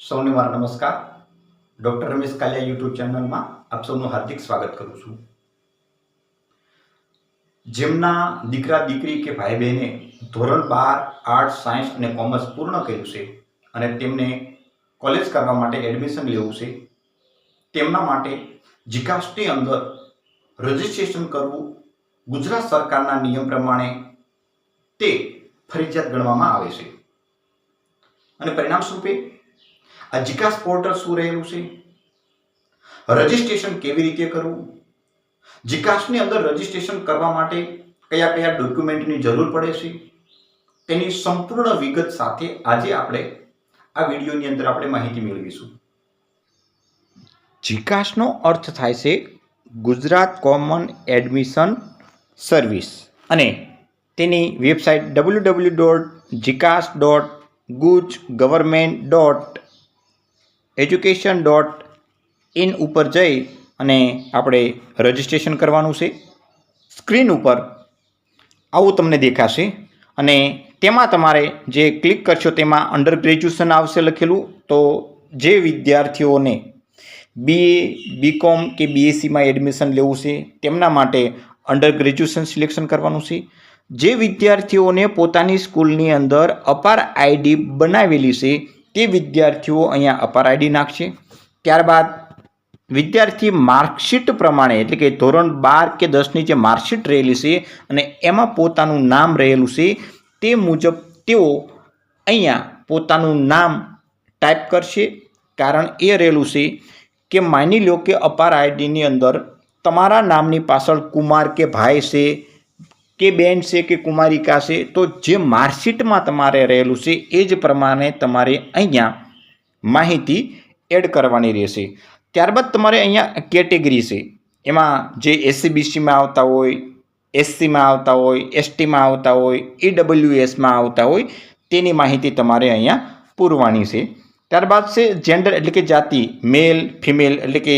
સૌને મારા નમસ્કાર. ડૉક્ટર રમેશ કાલિયા યુટ્યુબ ચેનલમાં આપ સૌનું હાર્દિક સ્વાગત કરું છું. જેમના દીકરા, દીકરી કે ભાઈ બહેને ધોરણ બાર આર્ટ્સ સાયન્સ અને કોમર્સ પૂર્ણ કર્યું છે અને તેમને કોલેજ કરવા માટે એડમિશન લેવું છે, તેમના માટે જીકાસની અંદર રજિસ્ટ્રેશન કરવું ગુજરાત સરકારના નિયમ પ્રમાણે તે ફરજિયાત ગણવામાં આવે છે. અને પરિણામ સ્વરૂપે આ જીકાસ પોર્ટલ શું રહેલું છે? રજિસ્ટ્રેશન કેવી રીતે કરવું? જીકાસની અંદર રજિસ્ટ્રેશન કરવા માટે કયા કયા ડોક્યુમેન્ટની જરૂર પડે છે? તેની સંપૂર્ણ વિગત સાથે આજે આપણે આ વિડીયોની અંદર આપણે માહિતી મેળવીશું. જીકાસનો અર્થ થાય છે ગુજરાત કોમન એડમિશન સર્વિસ અને તેની website W W dot જીકાસ dot guj government dot education dot in ઉપર જઈ અને આપણે રજિસ્ટ્રેશન કરવાનું છે. સ્ક્રીન ઉપર આવું તમને દેખાશે અને તેમાં તમારે જે ક્લિક કરશો તેમાં અંડર ગ્રેજ્યુએશન આવશે લખેલું. તો જે વિદ્યાર્થીઓને બીએ બીકોમ કે બીએસસીમાં એડમિશન લેવું છે તેમના માટે અંડર ગ્રેજ્યુએશન સિલેક્શન કરવાનું છે. જે વિદ્યાર્થીઓને પોતાની સ્કૂલની અંદર અપાર આઈડી બનાવેલી છે તે વિદ્યાર્થીઓ અહીંયા અપાર આઈડી નાખશે. ત્યારબાદ વિદ્યાર્થી માર્કશીટ પ્રમાણે, એટલે કે ધોરણ બાર કે દસની જે માર્કશીટ રહેલી છે અને એમાં પોતાનું નામ રહેલું છે, તે મુજબ તેઓ અહીંયા પોતાનું નામ ટાઈપ કરશે. કારણ એ રહેલું છે કે માની લો કે અપાર આઈડીની અંદર તમારા નામની પાછળ કુમાર કે ભાઈ છે કે બેન છે કે કુમારિકા છે, તો જે માર્કશીટમાં તમારે રહેલું છે, એ જ પ્રમાણે તમારે અહીંયા માહિતી એડ કરવાની રહેશે. ત્યારબાદ તમારે અહીંયા કેટેગરી છે. એમાં જે એસસીબીસીમાં આવતા હોય, એસસીમાં આવતા હોય, એસટીમાં આવતા હોય, ઈડબ્લ્યુએસમાં આવતા હોય, તેની માહિતી તમારે અહીંયા પૂરવાની છે. ત્યારબાદ છે જેન્ડર એટલે કે જાતિ મેલ ફિમેલ એટલે કે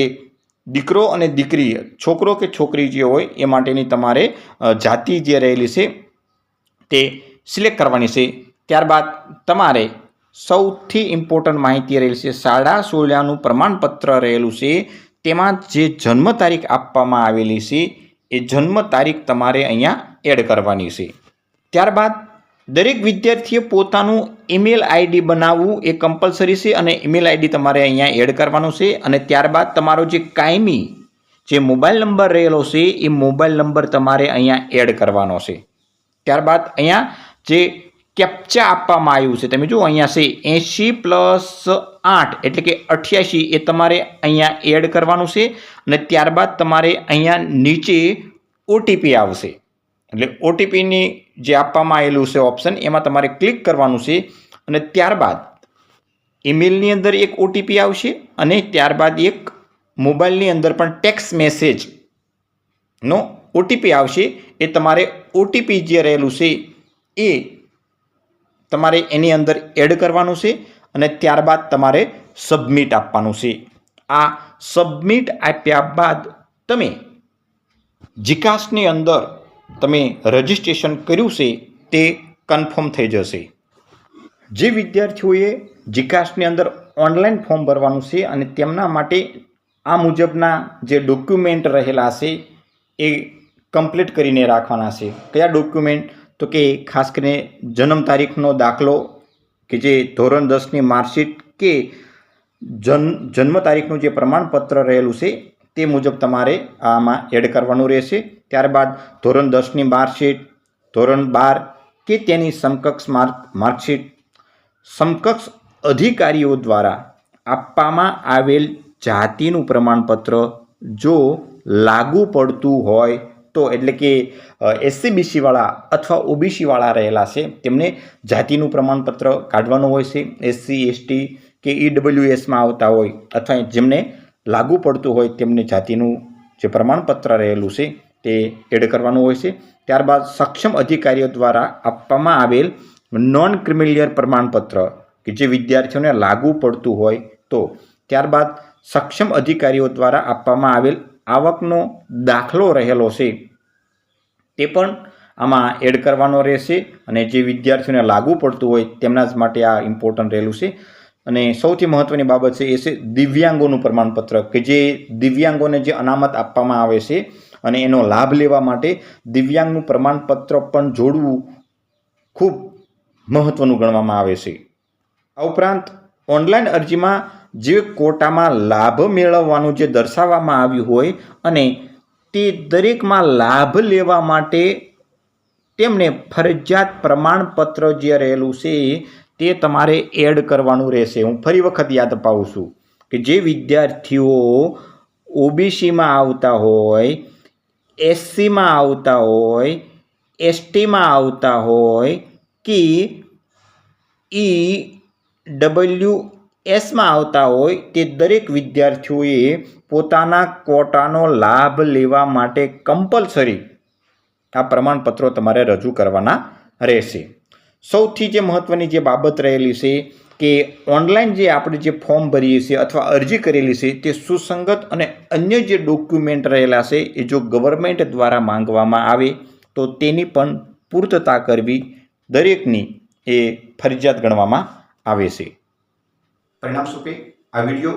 દીકરો અને દીકરી, છોકરો કે છોકરી જે હોય એ માટેની તમારે જાતિ જે રહેલી છે તે સિલેક્ટ કરવાની છે. ત્યારબાદ તમારે સૌથી ઇમ્પોર્ટન્ટ માહિતી રહેલી છે સાડા સોળિયાનું પ્રમાણપત્ર રહેલું છે. તેમાં જે જન્મ તારીખ આપવામાં આવેલી છે, એ જન્મ તારીખ તમારે અહીંયા એડ કરવાની છે. ત્યારબાદ દરેક વિદ્યાર્થીએ પોતાનું ઈમેલ આઈડી બનાવવું એ કમ્પલસરી છે અને ઈમેલ આઈડી તમારે અહીંયા એડ કરવાનું છે અને ત્યારબાદ તમારો જે કાયમી જે મોબાઈલ નંબર રહેલો છે એ મોબાઈલ નંબર તમારે અહીંયા એડ કરવાનો છે. ત્યારબાદ અહીંયા જે કેપ્ચા આપવામાં આવ્યું છે, તમે જુઓ અહીંયા છે એંશી પ્લસ આઠ એટલે કે અઠ્યાસી એ તમારે અહીંયા એડ કરવાનું છે અને ત્યારબાદ તમારે અહીંયા નીચે ઓટીપી આવશે. એટલે ઓટીપીની જે આપવામાં આવેલું છે ઓપ્શન એમાં તમારે ક્લિક કરવાનું છે અને ત્યારબાદ ઈમેલની અંદર એક ઓટીપી આવશે અને ત્યારબાદ એક મોબાઈલની અંદર પણ ટેક્સ મેસેજનો ઓટીપી આવશે. એ તમારે ઓટીપી જે રહેલું છે એ તમારે એની અંદર એડ કરવાનું છે અને ત્યારબાદ તમારે સબમિટ આપવાનું છે. આ સબમિટ આપ્યા બાદ તમે જીકાસની અંદર તમે રજિસ્ટ્રેશન કર્યું છે તે કન્ફર્મ થઈ જશે. જે વિદ્યાર્થીઓએ જીકાસની અંદર ઓનલાઈન ફોર્મ ભરવાનું છે અને તેમના માટે આ મુજબના જે ડોક્યુમેન્ટ રહેલા છે એ કમ્પ્લીટ કરીને રાખવાના છે. કયા ડોક્યુમેન્ટ? તો કે ખાસ કરીને જન્મ તારીખનો દાખલો કે જે ધોરણ દસની માર્કશીટ કે જન્મ જન્મ તારીખનું જે પ્રમાણપત્ર રહેલું છે તે મુજબ તમારે આમાં એડ કરવાનું રહેશે. ત્યારબાદ ધોરણ દસની માર્કશીટ ધોરણ બાર કે તેની સમકક્ષ માર્ક માર્કશીટ સમકક્ષ અધિકારીઓ દ્વારા આપવામાં આવેલ જાતિનું પ્રમાણપત્ર જો લાગુ પડતું હોય તો એટલે કે એસસીબીસીવાળા અથવા ઓબીસીવાળા રહેલા છે, તેમને જાતિનું પ્રમાણપત્ર કાઢવાનું હોય છે. એસસી એસટી કે ઈડબ્લ્યુએસમાં આવતા હોય. અથવા જેમને લાગુ પડતું હોય તેમને જાતિનું જે પ્રમાણપત્ર રહેલું છે તે એડ કરવાનું હોય છે. ત્યારબાદ સક્ષમ અધિકારીઓ દ્વારા આપવામાં આવેલ નોન ક્રિમિલિયર પ્રમાણપત્ર કે જે વિદ્યાર્થીઓને લાગુ પડતું હોય તો ત્યારબાદ સક્ષમ અધિકારીઓ દ્વારા આપવામાં આવેલ આવકનો દાખલો રહેલો છે તે પણ આમાં એડ કરવાનો રહેશે અને જે વિદ્યાર્થીઓને લાગુ પડતું હોય તેમના જ માટે આ ઇમ્પોર્ટન્ટ રહેલું છે. અને સૌથી મહત્ત્વની બાબત છે એ છે દિવ્યાંગોનું પ્રમાણપત્ર, કે જે દિવ્યાંગોને જે અનામત આપવામાં આવે છે અને એનો લાભ લેવા માટે દિવ્યાંગનું પ્રમાણપત્ર પણ જોડવું ખૂબ મહત્ત્વનું ગણવામાં આવે છે. આ ઉપરાંત ઓનલાઈન અરજીમાં જે કોટામાં લાભ મેળવવાનું જે દર્શાવવામાં આવ્યું હોય અને તે દરેકમાં લાભ લેવા માટે તેમને ફરજિયાત પ્રમાણપત્ર જે રહેલું છે તે તમારે એડ કરવાનું રહેશે. હું ફરી વખત યાદ અપાવું છું કે જે વિદ્યાર્થીઓ ઓબીસીમાં આવતા હોય, એસસીમાં આવતા હોય, એસટીમાં આવતા હોય કે ઈ ડબલ્યુ એસમાં આવતા હોય, તે દરેક વિદ્યાર્થીઓએ પોતાના કોટાનો લાભ લેવા માટે કમ્પલસરી આ પ્રમાણપત્રો તમારે રજૂ કરવાના રહેશે. સૌથી જે મહત્ત્વની જે બાબત રહેલી છે કે ઓનલાઈન જે આપણે જે ફોર્મ ભરીએ છીએ અથવા અરજી કરેલી છે તે સુસંગત અને અન્ય જે ડોક્યુમેન્ટ રહેલા છે એ જો ગવર્મેન્ટ દ્વારા માંગવામાં આવે તો તેની પણ પૂર્તતા કરવી દરેકની એ ફરજિયાત ગણવામાં આવે છે. પરિણામ સ્વરૂપે આ વીડિયો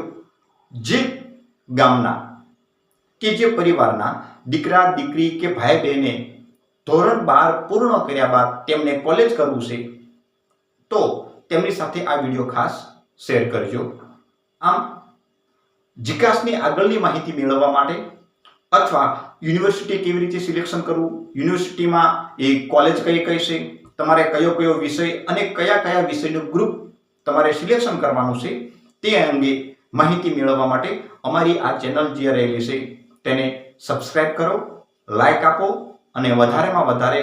જે ગામના કે જે પરિવારના દીકરા, દીકરી કે ભાઈ બહેને ધોરણ બાર પૂર્ણ કર્યા બાદ તેમને કોલેજ કરવું છે, તો તેમની સાથે આ વીડિયો ખાસ શેર કરજો. આમ જીકાસની આગળની માહિતી મેળવવા માટે અથવા યુનિવર્સિટી કેવી રીતે સિલેક્શન કરવું યુનિવર્સિટીમાં એ કોલેજ કઈ કઈ છે, તમારે કયો કયો વિષય અને કયા કયા વિષયનું ગ્રુપ તમારે સિલેક્શન કરવાનું છે, તે અંગે માહિતી મેળવવા માટે અમારી આ ચેનલ જે રહેલી છે, તેને સબસ્ક્રાઈબ કરો લાઈક આપો અને વધારેમાં વધારે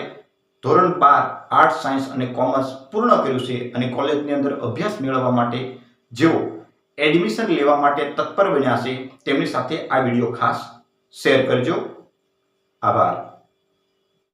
ધોરણ બાર આર્ટ્સ સાયન્સ અને કોમર્સ પૂર્ણ કર્યું છે અને કોલેજની અંદર અભ્યાસ મેળવવા માટે જેઓ એડમિશન લેવા માટે તત્પર બન્યા છે, તેમની સાથે આ વીડિયો ખાસ શેર કરજો. આભાર.